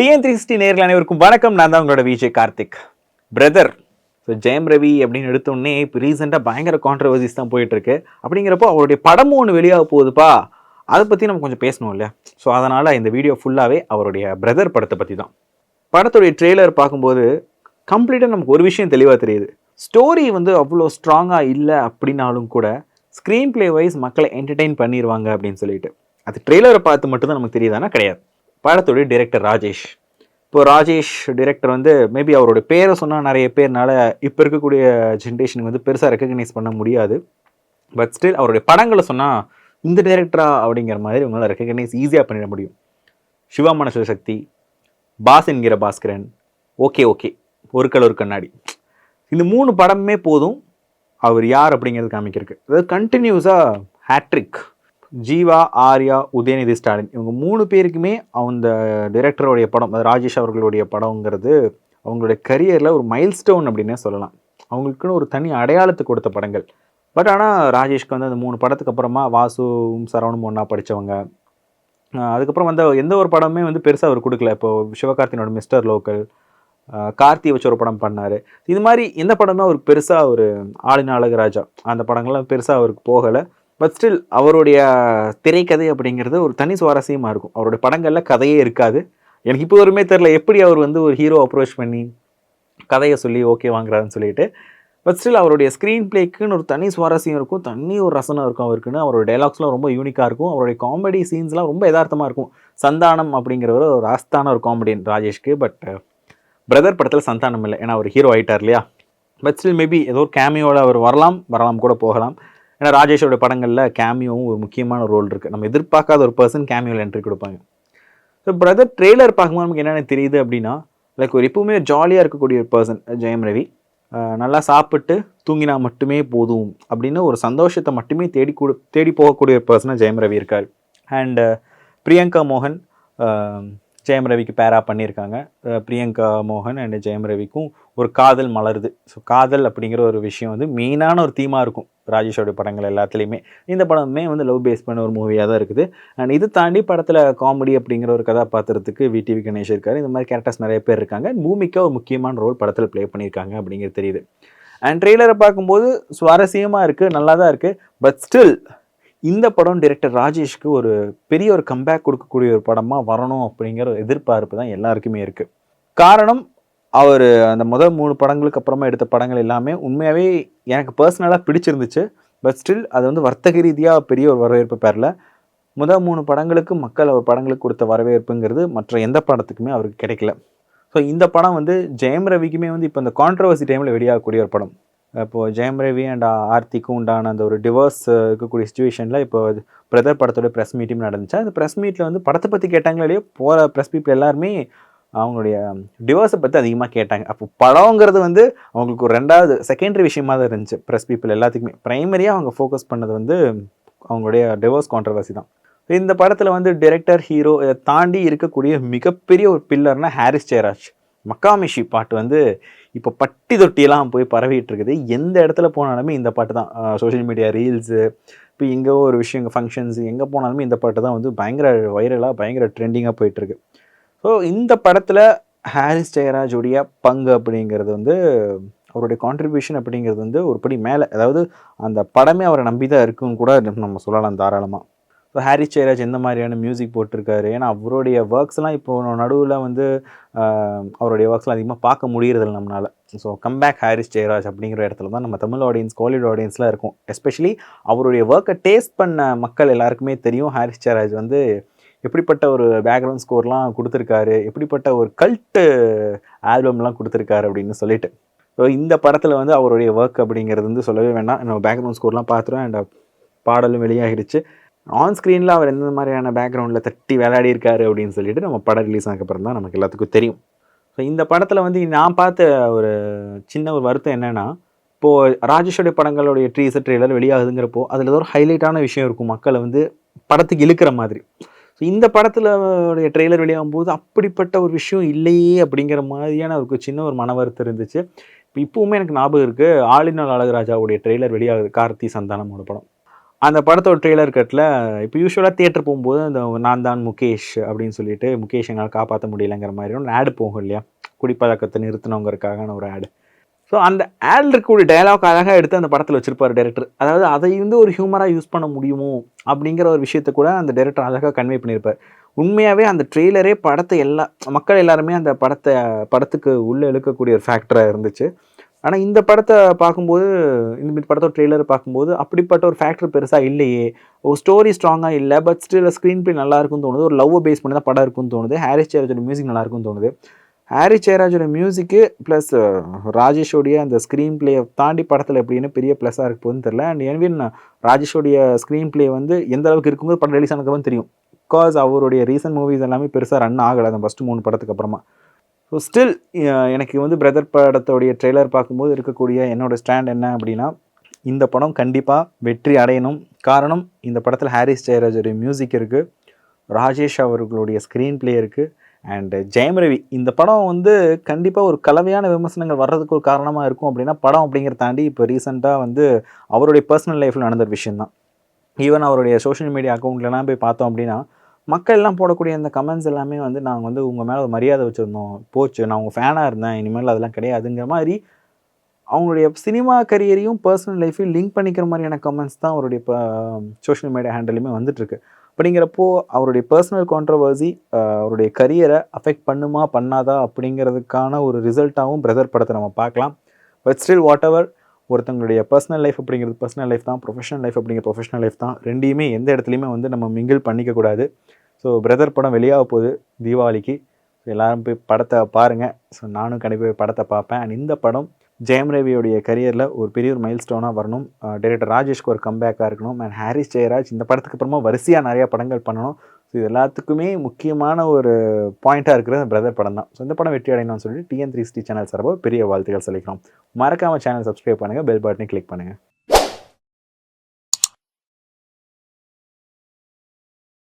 TN three sixty நேரில் அனைவருக்கும் வணக்கம். நான் தான் உங்களோட விஜய் கார்த்திக். பிரதர் ஸோ ஜெயம் ரவி அப்படின்னு எடுத்தோடனே இப்போ ரீசெண்டாக பயங்கர கான்ட்ரவர்சிஸ் தான் போயிட்டுருக்கு. அப்படிங்கிறப்போ அவருடைய படமும் ஒன்று வெளியாக போகுதுப்பா. அதை பற்றி நம்ம கொஞ்சம் பேசணும் இல்லையா? ஸோ அதனால் இந்த வீடியோ ஃபுல்லாகவே அவருடைய பிரதர் படத்தை பற்றி தான். படத்துடைய ட்ரெய்லர் பார்க்கும்போது கம்ப்ளீட்டாக நமக்கு ஒரு விஷயம் தெளிவாக தெரியுது. ஸ்டோரி வந்து அவ்வளோ ஸ்ட்ராங்காக இல்லை அப்படின்னாலும் கூட ஸ்க்ரீன் பிளே வைஸ் மக்களை என்டர்டெயின் பண்ணிடுவாங்க அப்படின்னு சொல்லிட்டு. அது ட்ரெய்லரை பார்த்து மட்டும்தான் நமக்கு தெரியுதானா கிடையாது. படத்துடைய டிரெக்டர் ராஜேஷ். இப்போ ராஜேஷ் டிரெக்டர் வந்து மேபி அவரோட பேரை சொன்னால் நிறைய பேர்னால இப்போ இருக்கக்கூடிய ஜென்ரேஷனுக்கு வந்து பெருசாக ரெக்கக்னைஸ் பண்ண முடியாது. பட் ஸ்டில் அவருடைய படங்களை சொன்னால் இந்த டேரக்டரா அப்படிங்கிற மாதிரி உங்களால் ரெக்கக்னைஸ் ஈஸியாக பண்ணிட முடியும். சிவா மனசு சக்தி பாஸ் என்கிற பாஸ்கரன் ஓகே ஓகே ஒரு கல் ஒரு கண்ணாடி. இந்த மூணு படமே போதும். அவர் யார் அப்படிங்கிறது காமிக்கிறதுக்கு. அதாவது கண்டினியூஸாக ஹேட்ரிக் ஜீவா ஆர்யா உதயநிதி ஸ்டாலின். இவங்க மூணு பேருக்குமே அந்த டிரெக்டருடைய படம் ராஜேஷ் அவர்களுடைய படங்கிறது அவங்களுடைய கரியரில் ஒரு மைல்ஸ்டோன் அப்படின்னே சொல்லலாம். அவங்களுக்குன்னு ஒரு தனி அடையாளத்தை கொடுத்த படங்கள். பட் ஆனால் ராஜேஷ்க்கு வந்து அந்த மூணு படத்துக்கு அப்புறமா வாசுவும் சரவணும் ஒன்றா படித்தவங்க அதுக்கப்புறம் வந்த எந்த ஒரு படமே வந்து பெருசாக அவர் கொடுக்கல. இப்போது சிவகார்த்தினோட மிஸ்டர் லோக்கல் கார்த்தி வச்சு ஒரு படம் பண்ணார். இது மாதிரி எந்த படமே அவருக்கு பெருசாக ஒரு ஆளின அழகராஜா அந்த படங்கள்லாம் பெருசாக அவருக்கு போகலை. பட் ஸ்டில் அவருடைய திரைக்கதை அப்படிங்கிறது ஒரு தனி சுவாரஸ்யமாக இருக்கும். அவருடைய படங்களில் கதையே இருக்காது. எனக்கு இப்போ வரையுமே தெரில எப்படி அவர் வந்து ஒரு ஹீரோ அப்ரோச் பண்ணி கதையை சொல்லி ஓகே வாங்குறாருன்னு சொல்லிட்டு. பட் ஸ்டில் அவருடைய ஸ்க்ரீன் பிளேக்குன்னு ஒரு தனி சுவாரஸ்யம் இருக்கும். தனி ஒரு ரசனம் இருக்கும் அவருக்குன்னு. அவரோட டைலாக்ஸ்லாம் ரொம்ப யூனிக்காக இருக்கும். அவருடைய காமெடி சீன்ஸ்லாம் ரொம்ப யதார்த்தமாக இருக்கும். சந்தானம் அப்படிங்கிறவர் ஒரு ஆஸ்தான ஒரு காமெடியன் ராஜேஷ்க்கு. பட் பிரதர் படத்தில் சந்தானம் இல்லை. ஏன்னா அவர் ஹீரோ ஆயிட்டார் இல்லையா? பட் ஸ்டில் மேபி ஏதோ ஒரு கேமியோவில் அவர் வரலாம். வரலாம் கூட போகலாம். ஏன்னா ராஜேஷோட படங்களில் கேமியோவும் ஒரு முக்கியமான ரோல் இருக்குது நம்ம எதிர்பார்க்காத ஒரு பர்சன் கேமியோவில் என்ட்ரி கொடுப்பாங்க. ஸோ பிரதர் ட்ரெய்லர் பார்க்கும்போது நமக்கு என்னென்ன தெரியுது அப்படின்னா லைக் ஒரு எப்பவுமே ஜாலியாக இருக்கக்கூடிய ஒரு பர்சன் ஜெயம் ரவி. நல்லா சாப்பிட்டு தூங்கினா மட்டுமே போதும் அப்படின்னு ஒரு சந்தோஷத்தை மட்டுமே தேடி கொடு தேடி போகக்கூடிய ஒரு பர்சனாக ஜெயம் ரவி இருக்கார். அண்டு பிரியங்கா மோகன் ஜெயம் ரவிக்கு பேரா பண்ணியிருக்காங்க. பிரியங்கா மோகன் அண்ட் ஜெயம் ரவிக்கும் ஒரு காதல் மலருது. ஸோ காதல் அப்படிங்கிற ஒரு விஷயம் வந்து மெயினான ஒரு தீமாக இருக்கும். ராஜேஷோட படங்கள் எல்லாத்துலேயுமே. இந்த படமே வந்து லவ் பேஸ் பண்ண ஒரு மூவியாக தான் இருக்குது. அண்ட் இது தாண்டி படத்தில் காமெடி அப்படிங்கிற ஒரு கதாபாத்திரத்துக்கு விடிவி கணேஷ் இருக்கார். இந்த மாதிரி கேரக்டர்ஸ் நிறைய பேர் இருக்காங்க. பூமிக்கா ஒரு முக்கியமான ரோல் படத்தில் ப்ளே பண்ணியிருக்காங்க அப்படிங்கிறது தெரியுது. அண்ட் ட்ரெய்லரை பார்க்கும்போது சுவாரஸ்யமாக இருக்குது நல்லா தான் இருக்குது பட் ஸ்டில் இந்த படம் டிரெக்டர் ராஜேஷ்க்கு ஒரு பெரிய ஒரு கம்பேக் கொடுக்கக்கூடிய ஒரு படமாக வரணும் அப்படிங்கிற ஒரு எதிர்பார்ப்பு தான் எல்லாருக்குமே இருக்குது காரணம் அவர் அந்த முதல் மூணு படங்களுக்கு அப்புறமா எடுத்த படங்கள் எல்லாமே உண்மையாகவே எனக்கு பர்சனலாக பிடிச்சிருந்துச்சு. பட் ஸ்டில் அது வந்து வர்த்தக ரீதியாக பெரிய ஒரு வரவேற்பு பெறல. முதல் மூணு படங்களுக்கு மக்கள் அவர் படங்களுக்கு கொடுத்த வரவேற்புங்கிறது மற்ற எந்த படத்துக்குமே அவருக்கு கிடைக்கல. ஸோ இந்த படம் வந்து ஜெயம் ரவிக்குமே வந்து இப்போ இந்த கான்ட்ரவர்சி டைமில் வெளியாகக்கூடிய ஒரு படம். இப்போது ஜெயம் ரவி அண்ட் ஆர்த்திக்கும் உண்டான அந்த ஒரு டிவோர்ஸ் இருக்கக்கூடிய சுச்சுவேஷனில் இப்போ பிரதர் படத்தோட ப்ரெஸ் மீட்டும் நடந்துச்சு. அந்த ப்ரெஸ் மீட்டில் வந்து படத்தை பற்றி கேட்டாங்களே போகிற ப்ரெஸ் பீப்புள் எல்லாருமே அவங்களுடைய டிவோர்ஸை பற்றி அதிகமாக கேட்டாங்க. அப்போ படங்கிறது வந்து அவங்களுக்கு ஒரு ரெண்டாவது செகண்டரி விஷயமா தான் இருந்துச்சு. ப்ரெஸ் பீப்புள் எல்லாத்துக்குமே. ப்ரைமரியாக அவங்க ஃபோக்கஸ் பண்ணது வந்து அவங்களுடைய டிவோர்ஸ் கான்ட்ரவர்சி தான். இந்த படத்தில் வந்து டிரெக்டர் ஹீரோ இதை தாண்டி இருக்கக்கூடிய மிகப்பெரிய ஒரு பில்லர்னால் ஹாரிஸ் ஜெயராஜ். மக்காமிஷி பாட்டு வந்து இப்போ பட்டி தொட்டியெல்லாம் போய் பரவிட்டு இருக்குது எந்த இடத்துல போனாலுமே இந்த பாட்டு தான். சோஷியல் மீடியா ரீல்ஸு இப்போ எங்கே ஒரு விஷயம் இங்கே ஃபங்க்ஷன்ஸ் எங்கே போனாலுமே இந்த பாட்டு தான் வந்து பயங்கர வைரலாக பயங்கர ட்ரெண்டிங்காக போயிட்டுருக்கு. ஸோ இந்த படத்தில் ஹாரிஸ் ஜெயராஜுடைய பங்கு அப்படிங்கிறது வந்து அவருடைய கான்ட்ரிபியூஷன் அப்படிங்கிறது வந்து ஒரு படி மேலே. அதாவது அந்த படமே அவரை நம்பி தான் இருக்குன்னு கூட நம்ம சொல்லலாம் தாராளமாக ஸோ ஹாரி ஜெயராஜ் எந்த மாதிரியான மியூசிக் போட்டிருக்காரு? ஏன்னா அவருடைய ஒர்க்ஸ்லாம் இப்போ நடுவில் வந்து அவருடைய ஒர்க்ஸ்லாம் அதிகமாக பார்க்க முடியறதில்ல நம்மளால். ஸோ கம்பேக் ஹாரிஸ் ஜெயராஜ் அப்படிங்கிற இடத்துல தான் நம்ம தமிழ் ஆடியன்ஸ் கோலிவுட் ஆடியன்ஸ்லாம் இருக்கும். எஸ்பெஷலி அவருடைய ஒர்க்கை டேஸ்ட் பண்ண மக்கள் எல்லாருக்குமே தெரியும். ஹாரிஸ் ஜெயராஜ் வந்து எப்படிப்பட்ட ஒரு பேக்ரவுண்ட் ஸ்கோர்லாம் கொடுத்துருக்காரு? எப்படிப்பட்ட ஒரு கல்ட்டு ஆல்பம்லாம் கொடுத்துருக்காரு அப்படின்னு சொல்லிட்டு. ஸோ இந்த படத்தில் வந்து அவருடைய ஒர்க் அப்படிங்கிறது வந்து சொல்லவே வேண்டாம். நம்ம பேக்ரவுண்ட் ஸ்கோர்லாம் பார்த்துருவோம் அண்ட் பாடலும் வெளியாகிடுச்சு. ஆன் ஸ்க்ரீனில் அவர் எந்த மாதிரியான பேக்ரவுண்டில் தட்டி விளையாடி இருக்காரு அப்படின்னு சொல்லிட்டு நம்ம படம் ரிலீஸ் ஆனதுக்கப்புறம் தான் நமக்கு எல்லாத்துக்கும் தெரியும். ஸோ இந்த படத்தில் வந்து நான் பார்த்த ஒரு சின்ன ஒரு வருத்தம் என்னென்னா இப்போது ராஜேஷோடைய படங்களுடைய ட்ரீஸர் ட்ரெய்லர் வெளியாகுதுங்கிறப்போ அதில் ஒரு ஹைலைட்டான விஷயம் இருக்கும். மக்களை வந்து படத்துக்கு இழுக்கிற மாதிரி. ஸோ இந்த படத்தில் ட்ரெய்லர் வெளியாகும் போது அப்படிப்பட்ட ஒரு விஷயம் இல்லையே அப்படிங்கிற மாதிரியான ஒரு சின்ன ஒரு மன வருத்தம் இருந்துச்சு. இப்போ இப்போவுமே எனக்கு ஞாபகம் இருக்குது ஆளினால் அழகராஜாவுடைய ட்ரெய்லர் வெளியாகுது கார்த்தி சந்தானமோட படம். அந்த படத்தோட ட்ரெய்லர் கட்டில் இப்போ யூஸ்வலாக தியேட்டர் போகும்போது அந்த நான் தான் முகேஷ் அப்படின்னு சொல்லிட்டு முகேஷ் எங்களால் காப்பாற்ற முடியலைங்கிற மாதிரி ஒரு ஆடு போகும் இல்லையா? குடிப்பழக்கத்தை நிறுத்தினவங்கிறதுக்கான ஒரு ஆடு ஸோ அந்த ஆட் இருக்கக்கூடிய டயலாக் அழகாக எடுத்து அந்த படத்தில் வச்சிருப்பார் டேரக்டர் அதாவது அதை வந்து ஒரு ஹியூமராக யூஸ் பண்ண முடியுமோ அப்படிங்கிற ஒரு விஷயத்தை கூட அந்த டேரக்டர் அழகாக கன்வே பண்ணியிருப்பார். உண்மையாகவே அந்த ட்ரெய்லரே படத்தை எல்லா மக்கள் எல்லாருமே அந்த படத்தை படத்துக்கு உள்ளே இழுக்கக்கூடிய ஒரு ஃபேக்டராக இருந்துச்சு. ஆனால் இந்த படத்தை பார்க்கும்போது இந்த படத்தோட ட்ரெய்லர் பார்க்கும்போது அப்படிப்பட்ட ஒரு ஃபேக்டர் பெருசாக இல்லையே. ஒரு ஸ்டோரி ஸ்ட்ராங்காக இல்லை பட் ஸ்டில் ஸ்க்ரீன் பிளே நல்லா இருக்கும்னு தோணுது. ஒரு லவ் பேஸ் பண்ணி தான் படம் இருக்குன்னு தோணுது. ஹாரிஸ் ஜெயராஜோட மியூசிக் நல்லா இருக்கும்னு தோணுது. ஹாரிஸ் ஜெயராஜோட மியூசிக்கு ப்ளஸ் ராஜேஷோடைய அந்த ஸ்க்ரீன் பிளேயை தாண்டி படத்தில் எப்படின்னு பெரிய ப்ளஸ்ஸாக இருக்க போகுதுன்னு தெரில அண்ட் என்வின் ராஜேஷோடைய ஸ்க்ரீன் பிளே வந்து எந்த அளவுக்கு இருக்கும்போது படம் ரிலீஸ் ஆனதுக்கு தெரியும். பிகாஸ் அவருடைய ரீசன்ட் மூவிஸ் எல்லாமே பெருசாக ரன் ஆகலை. அந்த ஃபஸ்ட்டு மூணு படத்துக்கு அப்புறமா. ஸோ ஸ்டில் uh, எனக்கு வந்து பிரதர் படத்தோடைய ட்ரெய்லர் பார்க்கும்போது இருக்கக்கூடிய என்னோட ஸ்டாண்ட் என்ன அப்படின்னா இந்த படம் கண்டிப்பாக வெற்றி அடையணும். காரணம் இந்த படத்தில் ஹாரிஸ் ஜெயராஜுடைய மியூசிக் இருக்குது ராஜேஷ் அவர்களுடைய ஸ்க்ரீன் பிளே இருக்குது அண்டு ஜெயம் ரவி. இந்த படம் வந்து கண்டிப்பாக ஒரு கலவையான விமர்சனங்கள் வர்றதுக்கு ஒரு காரணமாக இருக்கும் அப்படின்னா படம் அப்படிங்கிற தாண்டி இப்போ ரீசெண்டாக வந்து அவருடைய பர்சனல் லைஃப்பில் நடந்த ஒரு ஈவன் அவருடைய சோஷியல் மீடியா அக்கௌண்ட்லலாம் போய் பார்த்தோம் அப்படின்னா மக்கள் எல்லாம் போடக்கூடிய அந்த கமெண்ட்ஸ் எல்லாமே வந்து நாங்கள் வந்து உங்கள் மேலே ஒரு மரியாதை வச்சுருந்தோம். போச்சு நான் உங்கள் ஃபேனாக இருந்தேன் இனிமேல் அதெல்லாம் கிடையாதுங்கிற மாதிரி அவங்களுடைய சினிமா கரியரையும் பர்சனல் லைஃப்பையும் லிங்க் பண்ணிக்கிற மாதிரியான கமெண்ட்ஸ் தான் அவருடைய இப்போ சோஷியல் மீடியா ஹேண்டிலுமே வந்துட்டுருக்கு அப்படிங்கிறப்போ அவருடைய பர்சனல் கான்ட்ரவர்சி அவருடைய கரியரை அஃபெக்ட் பண்ணுமா பண்ணாதா அப்படிங்கிறதுக்கான ஒரு ரிசல்ட்டாகவும் பிரதர் படத்தை நம்ம பார்க்கலாம். பட் ஸ்டில் வாட் எவர் ஒருத்தங்களுடைய பர்சனல் லைஃப் அப்படிங்கிறது பர்சனல் லைஃப் தான் ப்ரொஃபஷனல் லைஃப் அப்படிங்கிற ப்ரொஃபஷனல் லைஃப் தான். ரெண்டையுமே எந்த இடத்துலையுமே வந்து நம்ம மிங்கிள் பண்ணிக்கக்கூடாது ஸோ பிரதர் படம் வெளியாக போகுது தீபாவளிக்கு. ஸோ எல்லோரும் போய் படத்தை பாருங்கள் ஸோ நானும் கண்டிப்பாக படத்தை பார்ப்பேன். அண்ட் இந்த படம் ஜெயம் ரவியோடைய கரியரில் ஒரு பெரிய ஒரு மைல் ஸ்டோனாக வரணும் டேரக்டர் ராஜேஷ்க்கு ஒரு கம்பேக்காக இருக்கணும். அண்ட் ஹாரிஸ் ஜெயராஜ் இந்த படத்துக்கு அப்புறமா வரிசையாக நிறையா படங்கள் பண்ணணும். ஸோ இது எல்லாத்துக்குமே முக்கியமான ஒரு பாயிண்ட்டாக இருக்கிறது பிரதர் படம் தான். ஸோ இந்த படம் வெற்றி அடையணும்னு சொல்லி டிஎன் த்ரீ ஸ்டி சேனல் சார்பாக பெரிய வாழ்த்துக்கள் சொல்லிக்கிறோம். மறக்காமல் சேனல் சப்ஸ்கிரைப் பண்ணுங்கள் பெல் பட்டனை கிளிக் பண்ணுங்கள்